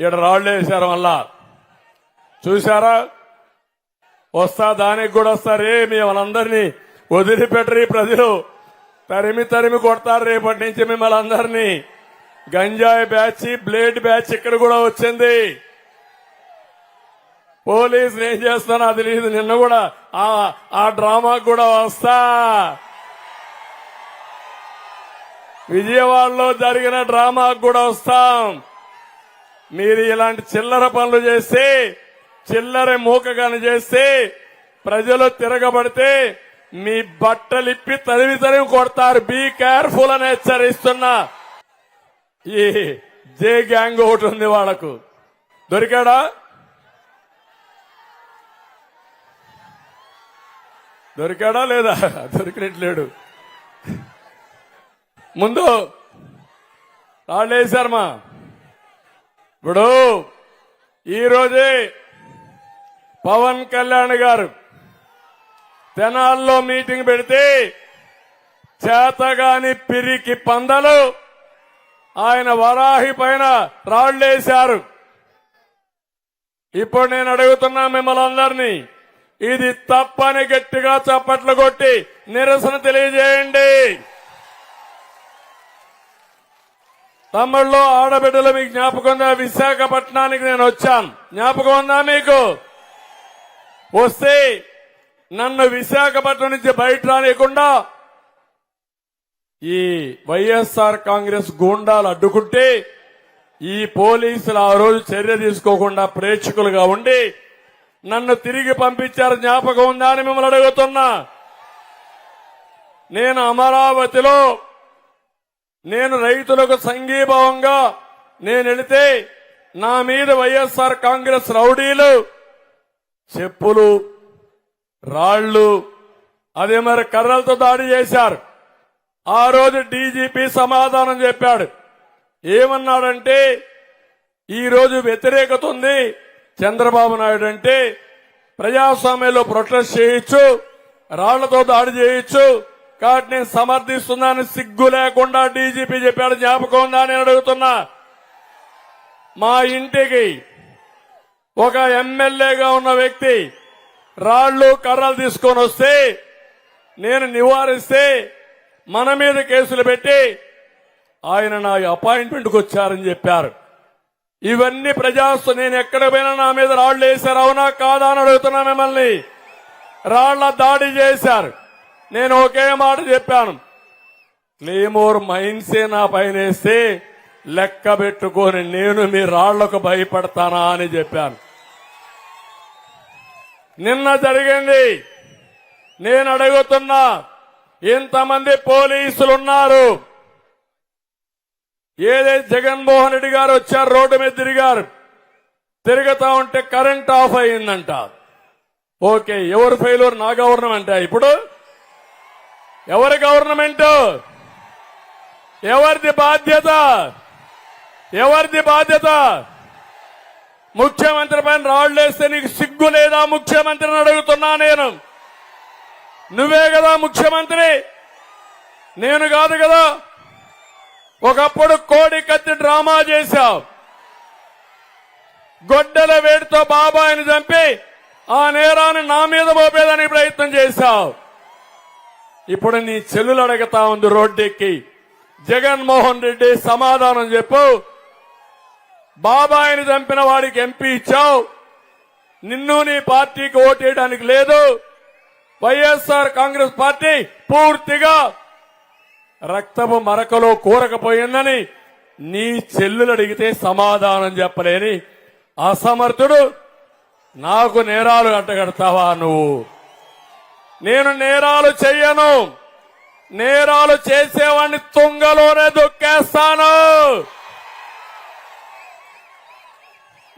ఇక్కడ రాళ్ళు వేశారు మళ్ళా. చూసారా వస్తా దానికి కూడా వస్తారే మిమ్మల్ని వదిలిపెట్టరు ఈ ప్రజలు. తరిమి తరిమి కొడతారు రేపటి నుంచి మిమ్మల్ని అందరినీ. గంజాయి బ్యాచ్ బ్లేడ్ బ్యాచ్ ఇక్కడ కూడా వచ్చింది. పోలీసులు ఏం చేస్తానో అది నిన్న కూడా ఆ డ్రామా కూడా వస్తా. విజయవాడలో జరిగిన డ్రామాకు కూడా వస్తాం. మీరు ఇలాంటి చిల్లర పనులు చేస్తే చిల్లర మూకగాని చేస్తే ప్రజలు తిరగబడితే మీ బట్టలిప్పి తదివి తరివి కొడతారు. బీ కేర్ఫుల్ అని హెచ్చరిస్తున్నా. ఈ జే గ్యాంగ్ ఒకటి ఉంది వాళ్ళకు. దొరికాడా? దొరికాడా లేదా? దొరికినట్లేడు. ముందు రాళ్ళేశారమ్మా ఇప్పుడు ఈరోజే పవన్ కళ్యాణ్ గారు తెనాల్లో మీటింగ్ పెడితే చేతగాని పిరికి పందలు ఆయన వరాహి పైన రాళ్ళేశారు. ఇప్పుడు నేను అడుగుతున్నా మిమ్మల్ని అందరినీ ఇది తప్పని గట్టిగా చప్పట్లు కొట్టి నిరసన తెలియజేయండి. తమ్ముళ్ళు ఆడబిడ్డలు మీకు జ్ఞాపకం ఉందా? విశాఖపట్నానికి నేను వచ్చాను. జ్ఞాపకం ఉందా మీకు? వస్తే నన్ను విశాఖపట్నం నుంచి బయట రానియకుండా ఈ వైఎస్ఆర్ కాంగ్రెస్ గూండాలు అడ్డుకుంటే ఈ పోలీసులు ఆ రోజు చర్య తీసుకోకుండా ప్రేక్షకులుగా ఉండి నన్ను తిరిగి పంపించారు. జ్ఞాపకం ఉందా అని మిమ్మల్ని అడుగుతున్నా. నేను అమరావతిలో నేను రైతులకు సంఘీభావంగా నేను వెళితే నా మీద వైఎస్ఆర్ కాంగ్రెస్ రౌడీలు చెప్పులు రాళ్ళు అదే మరి కర్రలతో దాడి చేశారు. ఆ రోజు డీజీపీ సమాధానం చెప్పాడు. ఏమన్నాడంటే ఈరోజు వ్యతిరేకత ఉంది చంద్రబాబు నాయుడు అంటే ప్రజాస్వామ్యంలో ప్రొటెస్ట్ చేయొచ్చు రాళ్ళతో దాడి చేయొచ్చు కాబట్టి నేను సమర్థిస్తున్నాను సిగ్గు లేకుండా డీజీపీ చెప్పాడు జ్ఞాపకం ఉందా నేను అడుగుతున్నా. మా ఇంటికి ఒక ఎమ్మెల్యేగా ఉన్న వ్యక్తి రాళ్ళు కర్రలు తీసుకొని వస్తే నేను నివారిస్తే మన మీద కేసులు పెట్టి ఆయన నా అపాయింట్మెంట్కి వచ్చారని చెప్పారు. ఇవన్నీ ప్రజాస్వ నేను ఎక్కడ పోయినా నా మీద రాళ్ళు వేశారు అవునా కాదా అని అడుగుతున్నా మిమ్మల్ని. రాళ్ళ దాడి చేశారు. నేను ఒకే మాట చెప్పాను. క్లేమోర్ మైన్సే నా పైన వేస్తే లెక్క పెట్టుకొని నేను మీ రాళ్ళకు భయపడతానా అని చెప్పాను. నిన్న జరిగింది. నేను అడుగుతున్నా ఇంతమంది పోలీసులున్నారు. ఏదైతే జగన్మోహన్ రెడ్డి గారు వచ్చారు రోడ్డు మీద తిరిగారు. తిరుగుతా ఉంటే కరెంట్ ఆఫ్ అయిందంట. ఓకే ఎవరు ఫెయిల్యూర్ నా గవర్నమెంట్ ఇప్పుడు? ఎవరి గవర్నమెంట్ ఎవరిది బాధ్యత? ఎవరిది బాధ్యత? ముఖ్యమంత్రి పైన రాళ్ళేస్తే నీకు సిగ్గు లేదా? ముఖ్యమంత్రిని అడుగుతున్నా నేను. నువ్వే కదా ముఖ్యమంత్రి. నేను కాదు కదా. ఒకప్పుడు కోడి కత్తి డ్రామా చేశావు గొడ్డల వేడితో బాబాయిని చంపి ఆ నేరాన్ని నా మీద మోపేదానికి ప్రయత్నం చేశావు ఇప్పుడు నీ చెల్లులు అడగతా ఉంది రోడ్డెక్కి. జగన్మోహన్ రెడ్డి సమాధానం చెప్పు. బాబాయిని చంపిన వాడికి ఎంపీ ఇచ్చావు. నిన్ను నీ పార్టీకి ఓటేయడానికి లేదు. వైఎస్ఆర్ కాంగ్రెస్ పార్టీ పూర్తిగా రక్తపు మరకలో కూరకపోయిందని నీ చెల్లులు అడిగితే సమాధానం చెప్పలేని అసమర్థుడు. నాకు నేరాలు అంటగడతావా నువ్వు? నేను నేరాలు చెయ్యను నేరాలు చేసేవాడిని తుంగలోనే దొక్కేస్తాను.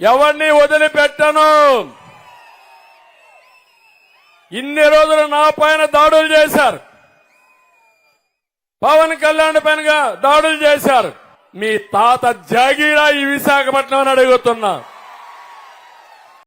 ఎవరిని వదిలిపెట్టను. ఇన్ని రోజులు నా పైన దాడులు చేశారు. పవన్ కళ్యాణ్ పైన దాడులు చేశారు. మీ తాత జాగీరా ఈ విశాఖపట్నం అని అడుగుతున్నా.